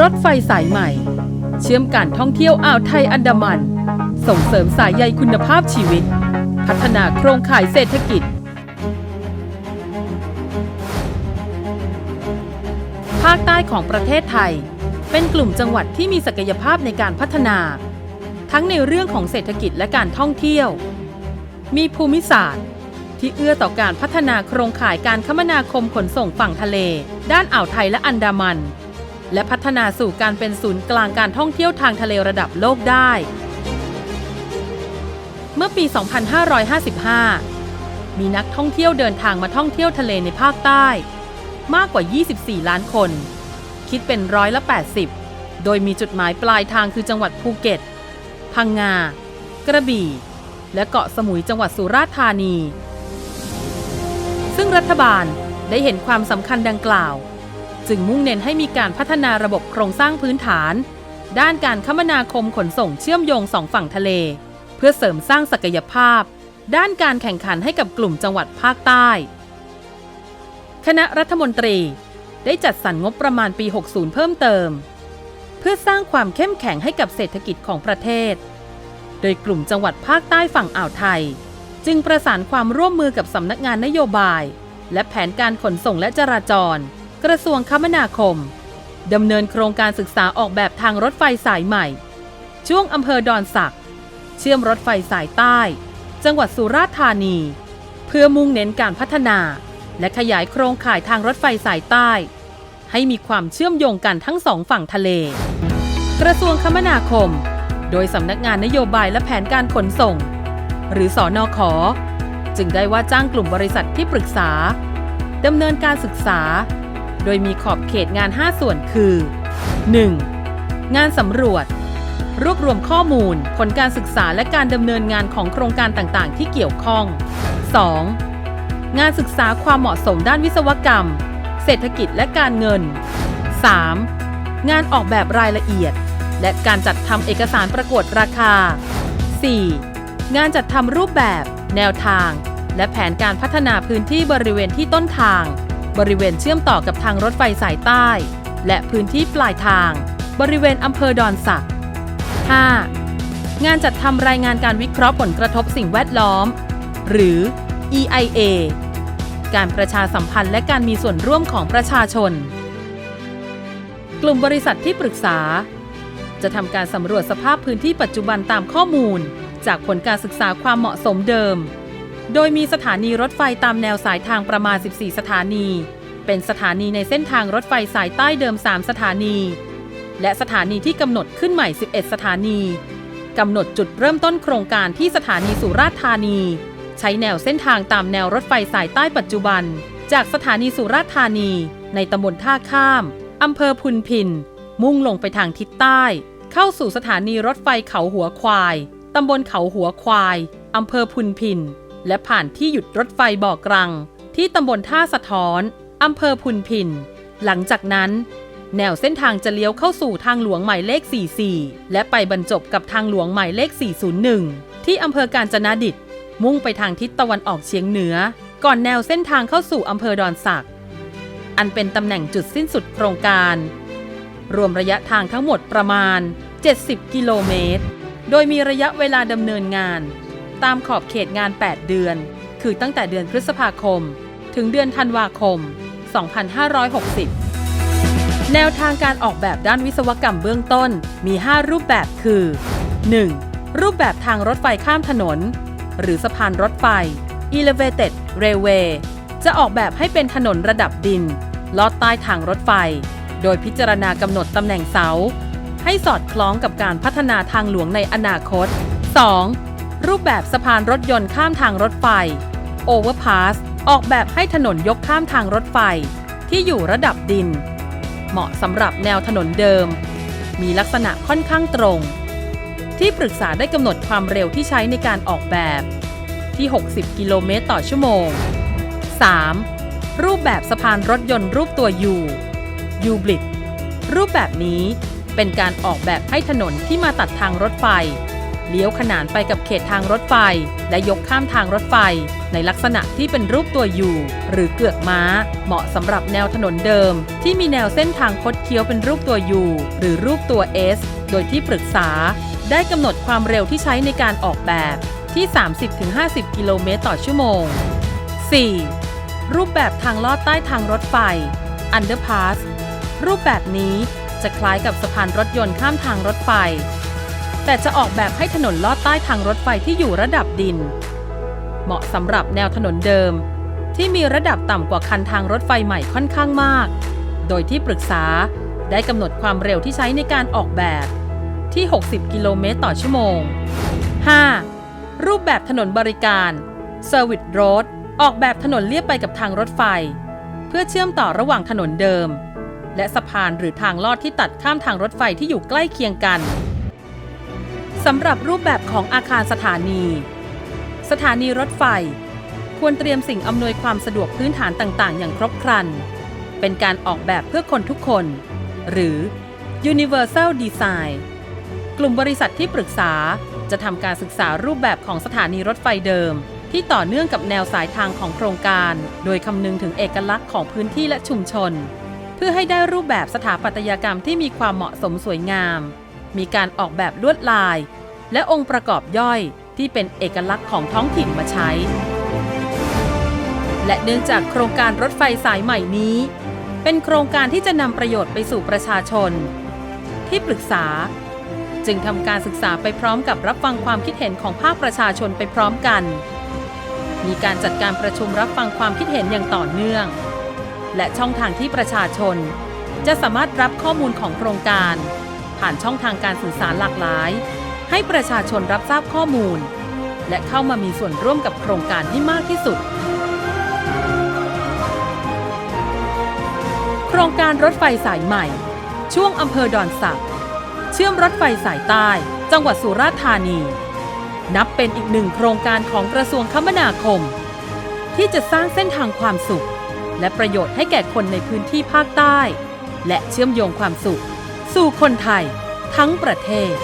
รถไฟสายใหม่ เชื่อมการท่องเที่ยวอ่าวไทยอันดามัน ส่งเสริมสายใยคุณภาพชีวิต พัฒนาโครงข่ายเศรษฐกิจ ภาคใต้ของประเทศไทย เป็นกลุ่มจังหวัดที่มีศักยภาพในการพัฒนา ทั้งในเรื่องของเศรษฐกิจและการท่องเที่ยว มีภูมิศาสตร์ที่เอื้อต่อการพัฒนาโครงข่ายการคมนาคมขนส่งฝั่งทะเล ด้านอ่าวไทยและอันดามัน และพัฒนาสู่การเป็นศูนย์กลางการท่องเที่ยวทางทะเลระดับโลกได้ เมื่อปี 2555 มีนักท่องเที่ยวเดินทางมาท่องเที่ยวทะเลในภาคใต้ มากกว่า 24 ล้านคน คิดเป็นร้อยละ 80 โดยมีจุดหมายปลายทางคือจังหวัดภูเก็ต พังงา กระบี่ และเกาะสมุยจังหวัดสุราษฎร์ธานี ซึ่งรัฐบาลได้เห็นความสำคัญดังกล่าว จึงมุ่งเน้นให้มีการพัฒนาระบบโครงสร้างพื้นฐาน ด้านการคมนาคมขนส่งเชื่อมโยงสองฝั่งทะเล เพื่อเสริมสร้างศักยภาพ ด้านการแข่งขันให้กับกลุ่มจังหวัดภาคใต้ คณะรัฐมนตรี ได้จัดสรรงบประมาณปี 60 เพิ่มเติม เพื่อสร้างความเข้มแข็งให้กับเศรษฐกิจของประเทศ โดยกลุ่มจังหวัดภาคใต้ฝั่งอ่าวไทย จึงประสานความร่วมมือกับสำนักงานนโยบาย และแผนการขนส่งและจราจร กระทรวงคมนาคมดำเนินโครงการศึกษาออกแบบทางรถไฟสายใหม่ ช่วงอำเภอดอนสัก เชื่อมรถไฟสายใต้ จังหวัดสุราษฎร์ธานี เพื่อมุ่งเน้นการพัฒนา และขยายโครงข่ายทางรถไฟสายใต้ ให้มีความเชื่อมโยงกันทั้งสองฝั่งทะเล กระทรวงคมนาคม โดยสำนักงานนโยบายและแผนการขนส่ง หรือสอนอขอ จึงได้ว่าจ้างกลุ่มบริษัทที่ปรึกษาดำเนินการศึกษา โดยมีขอบเขตงาน 5 ส่วนคือ 1. งานสำรวจ รวบรวมข้อมูล ผลการศึกษาและการดำเนินงานของโครงการต่างๆ ที่เกี่ยวข้อง 2. งานศึกษาความเหมาะสมด้านวิศวกรรม เศรษฐกิจและการเงิน 3. งานออกแบบรายละเอียด และการจัดทำเอกสารประกวดราคา 4. งานจัดทำรูปแบบ แนวทาง และแผนการพัฒนาพื้นที่บริเวณที่ต้นทาง บริเวณเชื่อมต่อกับทางรถไฟสายใต้ และพื้นที่ปลายทาง บริเวณอำเภอดอนสัก 5. งานจัดทำรายงานการวิเคราะห์ผลกระทบสิ่งแวดล้อม หรือ EIA การประชาสัมพันธ์และการมีส่วนร่วมของประชาชน กลุ่มบริษัทที่ปรึกษา จะทำการสำรวจสภาพพื้นที่ปัจจุบันตามข้อมูล จากผลการศึกษาความเหมาะสมเดิม โดยมีสถานีรถไฟตามแนวสายทางประมาณ 14 สถานี เป็นสถานีในเส้นทางรถไฟสายใต้เดิม 3 สถานี และสถานีที่กำหนดขึ้นใหม่ 11 สถานีกำหนดจุดเริ่มต้นโครงการที่สถานีสุราษฎร์ธานี ใช้แนวเส้นทางตามแนวรถไฟสายใต้ปัจจุบัน จากสถานีสุราษฎร์ธานี ในตำบลท่าข้ามอำเภอพุนพิน มุ่งลงไปทางทิศใต้ เข้าสู่สถานีรถไฟเขาหัวควายตำบลเขาหัวควายอำเภอพุนพิน และผ่านที่หยุดรถไฟบ่อกรัง ที่ตำบลท่าสะท้อนอำเภอพุนพิน หลังจากนั้น แนวเส้นทางจะเลี้ยวเข้าสู่ทางหลวงหมายเลข 44 และไปบรรจบกับทางหลวงหมายเลข 401 ที่อำเภอกาญจนาดิตมุ่งไปทางทิศตะวันออกเฉียงเหนือ ก่อนแนวเส้นทางเข้าสู่อำเภอดอนสัก อันเป็นตำแหน่งจุดสิ้นสุดโครงการ รวมระยะทางทั้งหมดประมาณ 70 กิโลเมตร โดยมีระยะเวลาดำเนินงาน ตามขอบเขตงาน 8 เดือน คือตั้งแต่เดือนพฤษภาคม ถึงเดือนธันวาคม 2560 แนวทางการออกแบบด้านวิศวกรรมเบื้องต้นมี 5 รูปแบบคือ 1. รูปแบบทางรถไฟข้ามถนน หรือสะพานรถไฟ Elevated Railway จะออกแบบให้เป็นถนนระดับดิน ลอดใต้ทางรถไฟ โดยพิจารณากำหนดตำแหน่งเสา ให้สอดคล้องกับการพัฒนาทางหลวงในอนาคต 2. รูปแบบสะพานรถยนต์ข้ามทางรถไฟ Overpass ออกแบบให้ถนนยกข้ามทางรถไฟ ที่อยู่ระดับดิน เหมาะสำหรับแนวถนนเดิม มีลักษณะค่อนข้างตรง ที่ปรึกษาได้กำหนดความเร็วที่ใช้ในการออกแบบที่ 60 กิโลเมตรต่อชั่วโมง 3. รูปแบบสะพานรถยนต์รูปตัว U U b l i t รูปแบบนี้เป็นการออกแบบให้ถนนที่มาตัดทางรถไฟ เลี้ยวขนานไปกับเขตทางรถไฟ และยกข้ามทางรถไฟ ในลักษณะที่เป็นรูปตัวยูหรือเกือกม้า เหมาะสำหรับแนวถนนเดิม ที่มีแนวเส้นทางคดเคี้ยวเป็นรูปตัวยูหรือรูปตัว S โดยที่ปรึกษา ได้กำหนดความเร็วที่ใช้ในการออกแบบที่ 30-50 กิโลเมตรต่อชั่วโมง 4. รูปแบบทางลอดใต้ทางรถไฟ underpass รูปแบบนี้จะคล้ายกับสะพานรถยนต์ข้ามทางรถไฟ แต่จะออกแบบให้ถนนลอดใต้ทางรถไฟที่อยู่ระดับดิน เหมาะสำหรับแนวถนนเดิม ที่มีระดับต่ำกว่าคันทางรถไฟใหม่ค่อนข้างมาก โดยที่ปรึกษาได้กำหนดความเร็วที่ใช้ในการออกแบบที่ 60 กิโลเมตรต่อชั่วโมง 5. รูปแบบถนนบริการ Service Road ออกแบบถนนเลียบไปกับทางรถไฟ เพื่อเชื่อมต่อระหว่างถนนเดิม และสะพานหรือทางลอดที่ตัดข้ามทางรถไฟที่อยู่ใกล้เคียงกัน สำหรับรูปแบบของอาคารสถานี สถานีรถไฟ ควรเตรียมสิ่งอำนวยความสะดวกพื้นฐานต่างๆ อย่างครบครัน เป็นการออกแบบเพื่อคนทุกคน หรือ Universal Design กลุ่มบริษัทที่ปรึกษาจะทำการศึกษารูปแบบของสถานีรถไฟเดิม ที่ต่อเนื่องกับแนวสายทางของโครงการ โดยคำนึงถึงเอกลักษณ์ของพื้นที่และชุมชน เพื่อให้ได้รูปแบบสถาปัตยกรรมที่มีความเหมาะสมสวยงาม มีการออกแบบลวดลาย และองค์ประกอบย่อยที่เป็นเอกลักษณ์ของท้องถิ่นมาใช้ และเนื่องจากโครงการรถไฟสายใหม่นี้ เป็นโครงการที่จะนำประโยชน์ไปสู่ประชาชน ที่ปรึกษา จึงทำการศึกษาไปพร้อมกับรับฟังความคิดเห็นของภาคประชาชนไปพร้อมกัน มีการจัดการประชุมรับฟังความคิดเห็นอย่างต่อเนื่อง และช่องทางที่ประชาชน จะสามารถรับข้อมูลของโครงการ ผ่านช่องทางการสื่อสารหลากหลาย ให้ประชาชนรับทราบข้อมูล และเข้ามามีส่วนร่วมกับโครงการให้มากที่สุด โครงการรถไฟสายใหม่ ช่วงอำเภอดอนสักเชื่อมรถไฟสายใต้ จังหวัดสุราษฎร์ธานี นับเป็นอีกหนึ่งโครงการของกระทรวงคมนาคม ที่จะสร้างเส้นทางความสุข และประโยชน์ให้แก่คนในพื้นที่ภาคใต้ และเชื่อมโยงความสุข สู่คนไทยทั้งประเทศ